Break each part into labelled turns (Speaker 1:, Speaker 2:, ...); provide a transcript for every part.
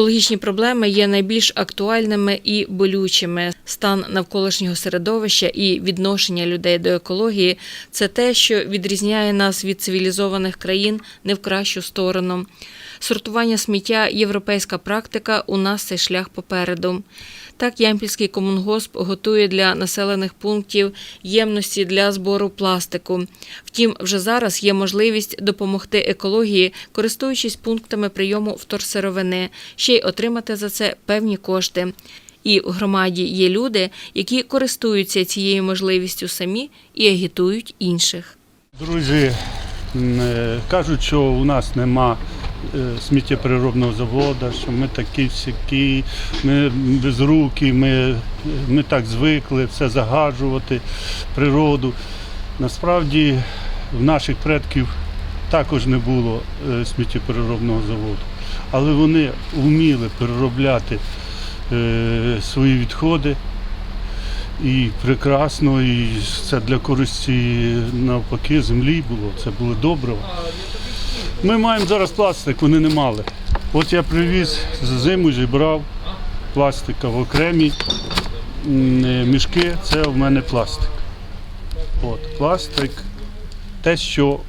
Speaker 1: Екологічні проблеми є найбільш актуальними і болючими. Стан навколишнього середовища і відношення людей до екології це те, що відрізняє нас від цивілізованих країн не в кращу сторону. Сортування сміття європейська практика. У нас цей шлях попереду. Так, Ямпільський комунгосп готує для населених пунктів ємності для збору пластику. Втім, вже зараз є можливість допомогти екології, користуючись пунктами прийому вторсировини, ще й отримати за це певні кошти. І в громаді є люди, які користуються цією можливістю самі і агітують інших.
Speaker 2: Друзі е, кажуть, що у нас нема сміттєпереробного заводу, що ми такі всякі, ми безрукі, ми, ми так звикли все загаджувати, природу. Насправді в наших предків також не було е, сміттєпереробного заводу, але вони вміли переробляти е, свої відходи. І прекрасно, і це для користі навпаки землі було, це було добре. Ми маємо зараз пластик, вони не мали. От я привіз за зиму, зібрав пластика в окремі е, мішки, це в мене пластик. От, пластик, те, що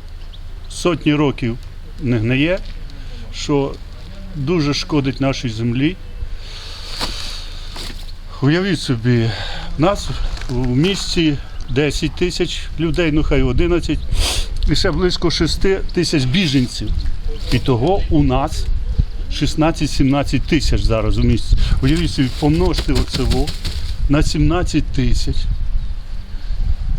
Speaker 2: сотні років не гниє, що дуже шкодить нашій землі. Уявіть собі, нас у місті 10 тисяч людей, ну хай 11, ще близько 6 тисяч біженців. І того у нас 16-17 тисяч зараз у місті. Уявіть собі, помножте оцево на 17 тисяч.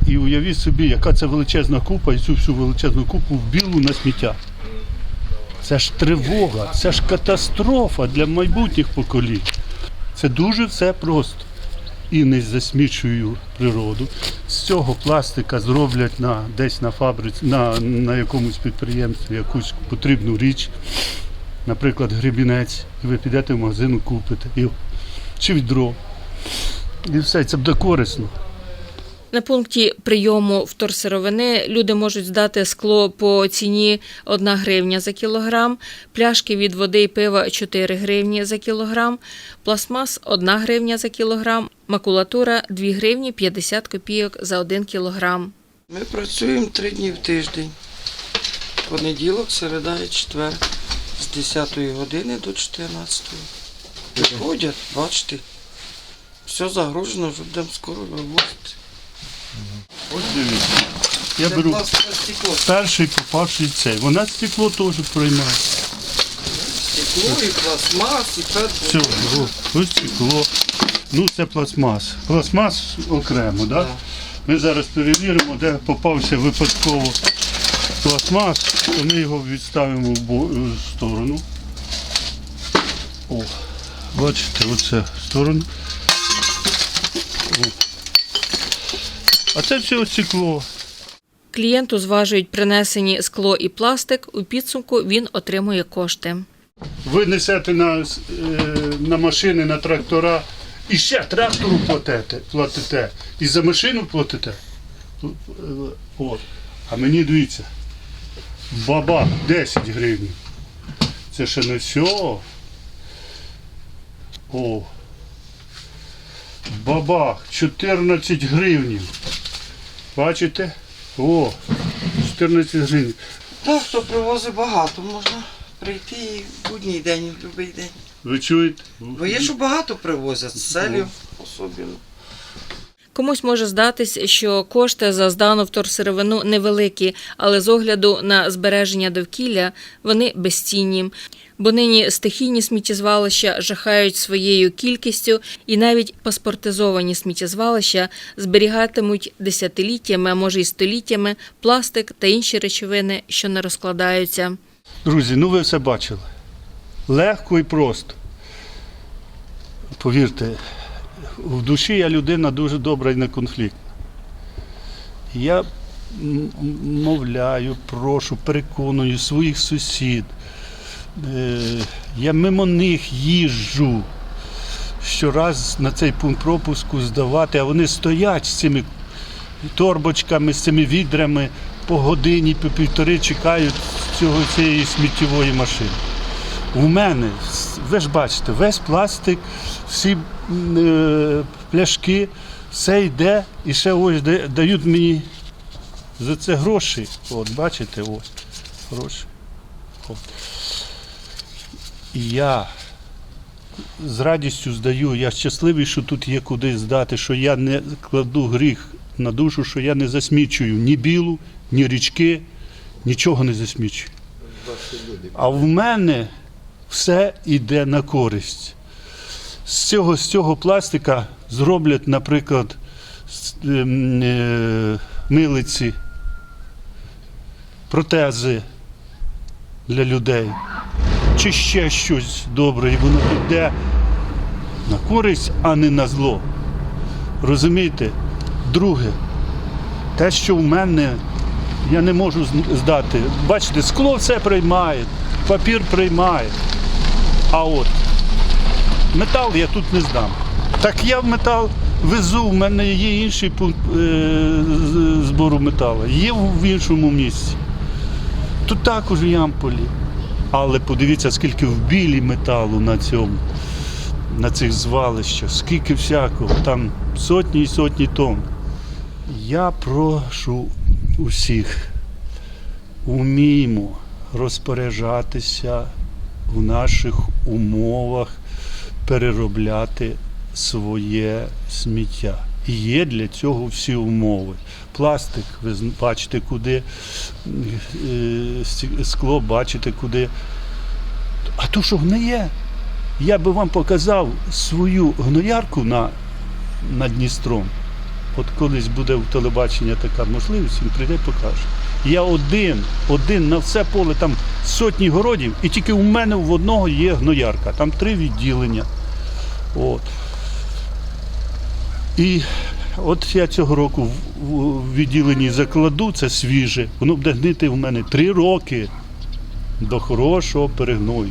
Speaker 2: І уявіть собі, яка це величезна купа, і цю всю величезну купу в білу на сміття. Це ж тривога, це ж катастрофа для майбутніх поколінь. Це дуже все просто. І не засмічую природу. Цього пластика зроблять на, десь на фабриці, на, на якомусь підприємстві якусь потрібну річ, наприклад, гребінець, і ви підете в магазин, купите, і, чи відро. І все, це буде корисно.
Speaker 1: На пункті прийому вторсировини люди можуть здати скло по ціні 1 гривня за кілограм, пляшки від води і пива 4 гривні за кілограм, пластмас 1 гривня за кілограм, макулатура 2 гривні 50 копійок за 1 кілограм.
Speaker 3: Ми працюємо три дні в тиждень. Понеділок, середа і четвер. З 10 години до 14. Приходять, бачите. Все загружено, будемо скоро вивозити.
Speaker 2: Ось дивіться. Я
Speaker 3: Це
Speaker 2: беру
Speaker 3: пластикове стекло.
Speaker 2: перший попавший цей. Вона стекло теж приймає.
Speaker 3: Стекло і пластмас, і пет.
Speaker 2: Все, о, ось стекло. Ну це пластмас. Пластмас окремо, да? Ми зараз перевіримо, де попався випадково пластмас, то ми його відставимо в бо- в сторону. О, бачите, оце в сторону. О. А це все стекло.
Speaker 1: Клієнту зважують принесені скло і пластик. У підсумку він отримує кошти.
Speaker 2: Ви несете на, е, на машини, на трактора і ще трактору платите, платите. І за машину платите. От. А мені дивіться. Баба 10 гривень. Це ще не все. О. Бабах 14 гривень. Бачите? О, 14 гривень.
Speaker 3: Так, хто привозить багато, можна прийти і в будній день, і в будь-який день.
Speaker 2: Ви чуєте?
Speaker 3: Бо є, що багато привозять, з селів особливо.
Speaker 1: Комусь може здатись, що кошти за здану вторсировину невеликі, але з огляду на збереження довкілля вони безцінні. Бо нині стихійні сміттєзвалища жахають своєю кількістю, і навіть паспортизовані сміттєзвалища зберігатимуть десятиліттями, а може й століттями пластик та інші речовини, що не розкладаються.
Speaker 2: Друзі, ну ви все бачили. Легко і просто. Повірте, в душі я людина дуже добра і неконфліктна. Я мовляю, прошу, переконую своїх сусід. Е, Я мимо них їжджу щораз на цей пункт пропуску здавати, а вони стоять з цими торбочками, з цими відрами по годині, по півтори чекають цього, цієї сміттєвої машини. У мене, ви ж бачите, весь пластик, всі е, пляшки, все йде і ще ось да- дають мені за це гроші. От, бачите, ось гроші. От. І я з радістю здаю, я щасливий, що тут є куди здати, що я не кладу гріх на душу, що я не засмічую ні білу, ні річки, нічого не засмічую. А в мене все йде на користь. З цього, з цього пластика зроблять, наприклад, ем, е, милиці, протези для людей, чи ще щось добре, і воно піде на користь, а не на зло. Розумієте? Друге, те, що в мене я не можу здати. Бачите, скло все приймає, папір приймає. А от метал я тут не здам. Так я в метал везу, в мене є інший пункт е, збору металу, є в іншому місці. Тут також Ямполі. Але подивіться, скільки в білі металу на цьому, на цих звалищах, скільки всякого, там сотні і сотні тонн. Я прошу усіх, уміємо розпоряджатися в наших умовах, переробляти своє сміття. І є для цього всі умови. Пластик, ви бачите, куди, е, скло, бачите, куди. А то, що гниє, я би вам показав свою гноярку на, над Дністром. От колись буде в телебачення така можливість, він прийде і покаже. Я один, один на все поле, там сотні городів, і тільки у мене в одного є гноярка. Там три відділення. От. І от я цього року в- відділенні закладу, це свіже, воно буде гнити в мене три роки до хорошого перегною.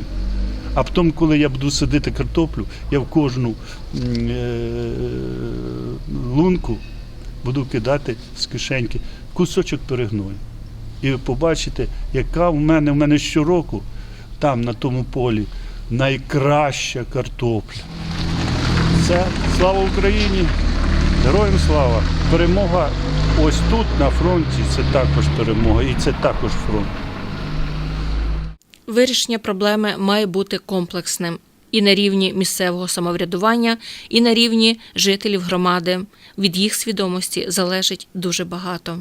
Speaker 2: А потім, коли я буду садити картоплю, я в кожну е, лунку буду кидати з кишеньки кусочок перегною. І побачите, яка в мене в мене щороку там на тому полі найкраща картопля. Це слава Україні! Героям слава! Перемога ось тут на фронті це також перемога, і це також фронт.
Speaker 1: Вирішення проблеми має бути комплексним і на рівні місцевого самоврядування, і на рівні жителів громади. Від їх свідомості залежить дуже багато.